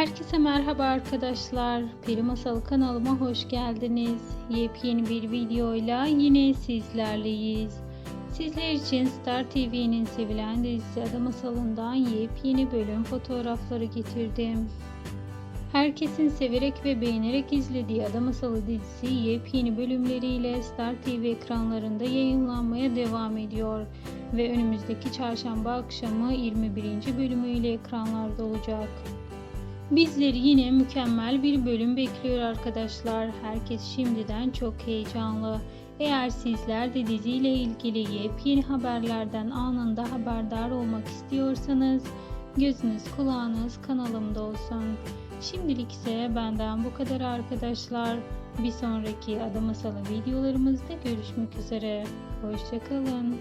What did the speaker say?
Herkese merhaba arkadaşlar. Peri Masal kanalıma hoş geldiniz. Yepyeni bir videoyla yine sizlerleyiz. Sizler için Star TV'nin sevilen dizisi Ada Masalı'ndan yepyeni bölüm fotoğrafları getirdim. Herkesin severek ve beğenerek izlediği Ada Masalı dizisi yepyeni bölümleriyle Star TV ekranlarında yayınlanmaya devam ediyor ve önümüzdeki çarşamba akşamı 21. bölümüyle ekranlarda olacak. Bizleri yine mükemmel bir bölüm bekliyor arkadaşlar. Herkes şimdiden çok heyecanlı. Eğer sizler de diziyle ilgili yepyeni haberlerden anında haberdar olmak istiyorsanız gözünüz kulağınız kanalımda olsun. Şimdilik ise benden bu kadar arkadaşlar. Bir sonraki Ada Masalı videolarımızda görüşmek üzere. Hoşçakalın.